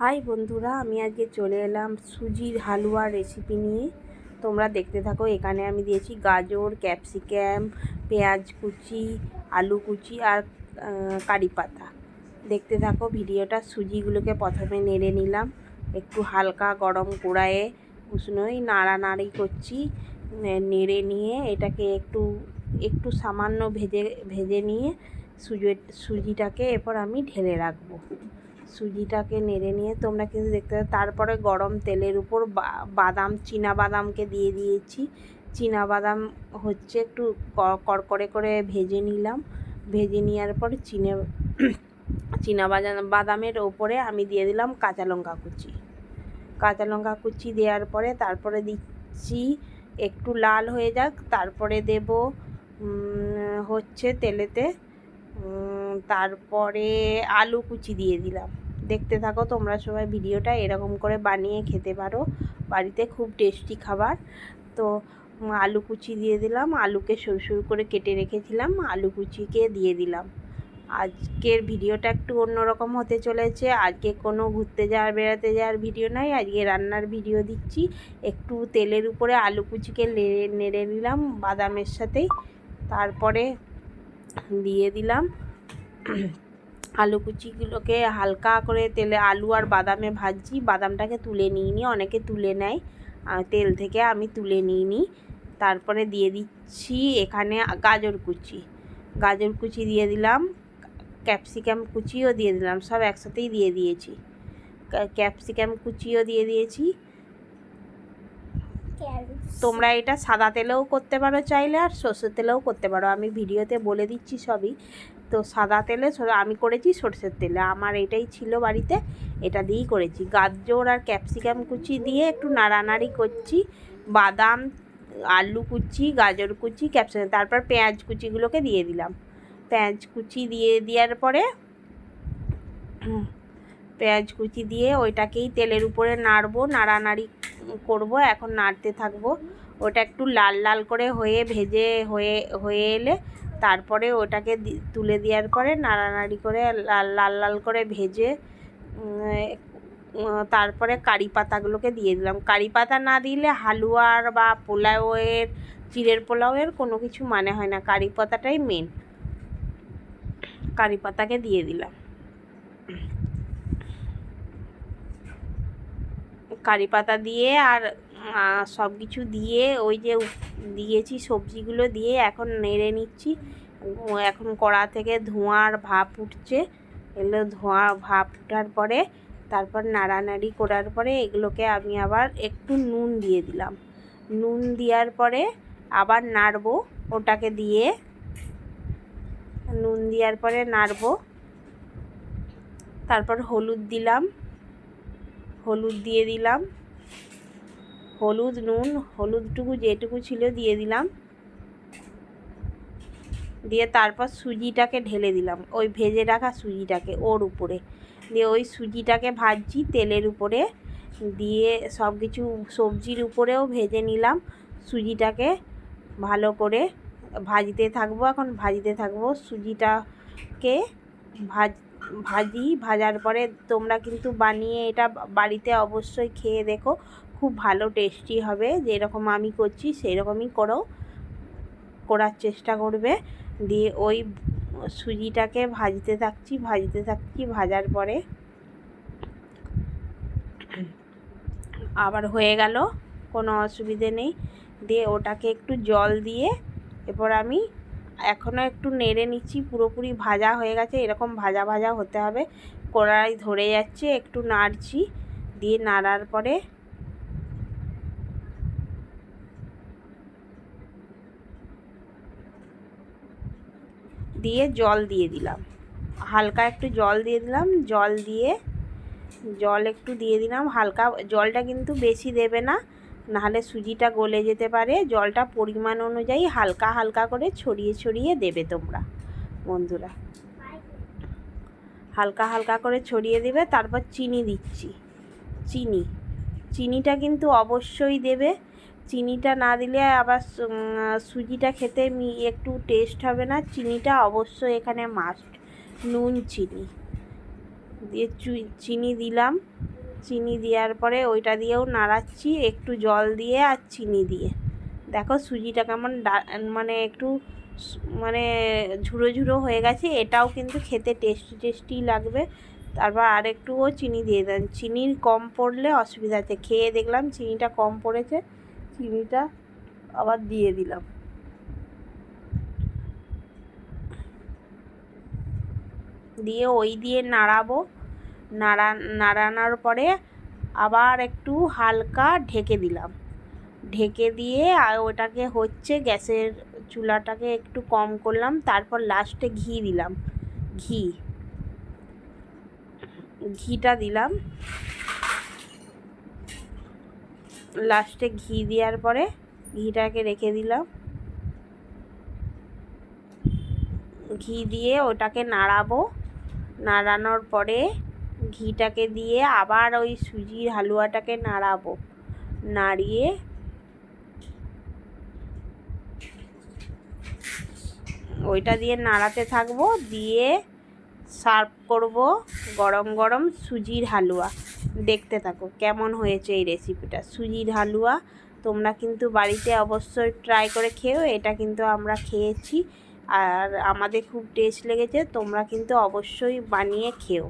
High বন্ধুরা, আমি আজকে চলে এলাম সুজির হালুয়া রেসিপি নিয়ে। তোমরা দেখতে থাকো, এখানে আমি দিয়েছি গাজর ক্যাপসিকাম পেঁয়াজ কুচি, আলু কুচি আর কারি পাতা। দেখতে থাকো ভিডিওটা, সুজিগুলোকে প্রথমে নেড়ে নিলাম। একটু হালকা গরম কড়াইয়ে উষ্ণই নাড়ানাড়ি করছি নেড়ে নিয়ে এটাকে একটু একটু সামান্য ভেজে ভেজে নিয়ে সুজি সুজিটাকে এরপর আমি ঢেলে রাখব। সুজিটাকে নেড়ে নিয়ে তোমরা কিন্তু দেখতে তারপরে গরম তেলের উপর বাদাম চীনা বাদামকে দিয়ে দিয়েছি। চীনা বাদাম হচ্ছে একটু কড়কড়ে করে ভেজে নিলাম। ভেজে নেওয়ার পরে চিনে চীনা বাদাম বাদামের ওপরে আমি দিয়ে দিলাম কাঁচা লঙ্কা কুচি। কাঁচা লঙ্কা কুচি দেওয়ার পরে তারপরে দিচ্ছি, একটু লাল হয়ে যাক, তারপরে দেব হচ্ছে তেলেতে তারপরে আলু কুচি দিয়ে দিলাম। দেখতে থাকো তোমরা সবাই ভিডিওটা এরকম করে বানিয়ে খেতে পারো। বাড়িতে খুব টেস্টি খাবার। তো আলু কুচি দিয়ে দিলাম। আলুকে সরু সরু করে কেটে রেখেছিলাম। আলু কুচিকে দিয়ে দিলাম। আজকের ভিডিওটা একটু অন্যরকম হতে চলেছে। আজকে কোনো ঘুরতে যাওয়ার, বেড়াতে যাওয়ার ভিডিও নয় আজকে রান্নার ভিডিও দিচ্ছি। একটু তেলের উপরে আলু কুচিকে নেড়ে নেড়ে নিলাম বাদামের সাথেই তারপরে দিয়ে দিলাম আলু কুচিগুলোকে হালকা করে তেলে আলু আর বাদামে ভাজছি। বাদামটাকে তুলে নিই নি অনেকে তুলে নেয়। আর তেল থেকে আমি তুলে নিই নি তারপরে দিয়ে দিচ্ছি এখানে গাজর কুচি। গাজর কুচি দিয়ে দিলাম ক্যাপসিকাম কুচিও দিয়ে দিলাম সব একসাথেই দিয়ে দিয়েছি। ক্যাপসিকাম কুচিও দিয়ে দিয়েছি। তোমরা এটা সাদা তেলেও করতে পারো চাইলে আর সর্ষের তেলেও করতে পারো। আমি ভিডিওতে বলে দিচ্ছি সবই। তো সাদা তেলে আমি করেছি সর্ষের তেলে। আমার এটাই ছিল বাড়িতে, এটা দিয়েই করেছি। গাজর আর ক্যাপসিকাম কুচি দিয়ে একটু নাড়ানাড়ি করছি, বাদাম, আলু কুচি, গাজর কুচি, ক্যাপসিকাম, তারপর পেঁয়াজ কুচিগুলোকে দিয়ে দিলাম। পেঁয়াজ কুচি দিয়ে দেওয়ার পরে, পেঁয়াজ কুচি দিয়ে ওইটাকেই তেলের উপরে নাড়বো, নাড়ানাড়ি করব, এখন নাড়তে থাকব। ওটা একটু লাল লাল করে হয়ে ভেজে হয়ে হয়ে এলে তারপরে ওটাকে তুলে দেওয়ার পরে নাড়ানাড়ি করে লাল লাল লাল করে ভেজে তারপরে কারি পাতাগুলোকে দিয়ে দিলাম। কারি পাতা না দিলে হালুয়ার বা পোলাওয়ের, চিড়ের পোলাওয়ের কোনো কিছু মানে হয় না। কারি পাতাটাই মেন কারি পাতাকে দিয়ে দিলাম। কারি পাতা দিয়ে আর সব কিছু দিয়ে ওই যে দিয়েছি, সবজিগুলো দিয়ে এখন নেড়ে নিচ্ছি। এখন কড়া থেকে ধোঁয়ার ভাপ উঠছে। এগুলো ধোঁয়া ভাপ ওঠার পরে, তারপর নাড়ানাড়ি করার পরে এগুলোকে আমি আবার একটু নুন দিয়ে দিলাম। নুন দেওয়ার পরে আবার নাড়বো, ওটাকে দিয়ে। নুন দেওয়ার পরে নাড়বো। তারপর হলুদ দিলাম। হলুদ দিয়ে দিলাম। হলুদ নুন, হলুদটুকু যেটুকু ছিল দিয়ে দিলাম। দিয়ে তারপর সুজিটাকে ঢেলে দিলাম, ওই ভেজে রাখা সুজিটাকে ওর উপরে। দিয়ে ওই সুজিটাকে ভাজছি, তেলের উপরে। দিয়ে সব কিছু সবজির উপরেও ভেজে নিলাম সুজিটাকে ভালো করে। ভাজতে থাকব, এখন ভাজতে থাকব সুজিটাকে। ভাজ, ভাজি, ভাজার পরে তোমরা কিন্তু বানিয়ে এটা বাড়িতে অবশ্যই খেয়ে দেখো। খুব ভালো টেস্টি হবে। যেরকম আমি করছি সেই রকমই করো। করার চেষ্টা করবে। দিয়ে ওই সুজিটাকে ভাজতে থাকছি ভাজতে থাকছি, ভাজার পরে আবার হয়ে গেল, কোনো অসুবিধে নেই। দিয়ে ওটাকে একটু জল দিয়ে এরপর আমি এখনও একটু নেড়ে নিচ্ছি, পুরোপুরি ভাজা হয়ে গেছে, এরকম ভাজা ভাজা হতে হবে। কড়াই ধরে যাচ্ছে, একটু নাড়ছি। দিয়ে নাড়ার পরে দিয়ে জল দিয়ে দিলাম। হালকা একটু জল দিয়ে দিলাম। জল দিয়ে, জল একটু দিয়ে দিলাম। হালকা জলটা কিন্তু বেশি দেবে না, নাহলে সুজিটা গলে যেতে পারে। জলটা পরিমাণ অনুযায়ী হালকা হালকা করে ছড়িয়ে ছড়িয়ে দেবে তোমরা, বন্ধুরা। হালকা হালকা করে ছড়িয়ে দেবে। তারপর চিনি দিচ্ছি। চিনি, চিনিটা কিন্তু অবশ্যই দেবে। চিনিটা না দিলে আবার সুজিটা খেতে একটু টেস্ট হবে না। চিনিটা অবশ্যই এখানে মাস্ট নুন, চিনি। দিয়ে চিনি দিলাম। চিনি দেওয়ার পরে ওইটা দিয়েও নাড়াচ্ছি, একটু জল দিয়ে আর চিনি দিয়ে। দেখো সুজিটা কেমন মানে একটু মানে ঝুড়ো ঝুড়ো হয়ে গেছে, এটাও কিন্তু খেতে টেস্টি টেস্টি লাগবে। তারপর আর একটুও চিনি দিয়ে দেন। চিনির কম পড়লে অসুবিধা আছে। খেয়ে দেখলাম চিনিটা কম পড়েছে। চিনিটা আবার দিয়ে দিলাম। দিয়ে ওই দিয়ে নাড়াবো। নাড়া, নাড়ানোর পরে আবার একটু হালকা ঢেকে দিলাম। ঢেকে দিয়ে আর ওটাকে হচ্ছে গ্যাসের চুলাটাকে একটু কম করলাম, তারপর লাস্টে ঘি দিলাম। ঘি। ঘিটা দিলাম। লাস্টে ঘি দেওয়ার পরে ঘিটাকে রেখে দিলাম। ঘি দিয়ে ওটাকে নাড়াবো। নাড়ানোর পরে ঘিটাকে দিয়ে আবার ওই সুজির হালুয়াটাকে নাড়াবো। নাড়িয়ে ওইটা দিয়ে নাড়াতে থাকব। দিয়ে সার্ভ করব গরম গরম সুজির হালুয়া। দেখতে থাকো, কেমন হয়েছে এই রেসিপিটা সুজির হালুয়া তোমরা কিন্তু বাড়িতে অবশ্যই ট্রাই করে খেও এটা কিন্তু আমরা খেয়েছি। আর আমাদের খুব টেস্ট লেগেছে, তোমরা কিন্তু অবশ্যই বানিয়ে খেও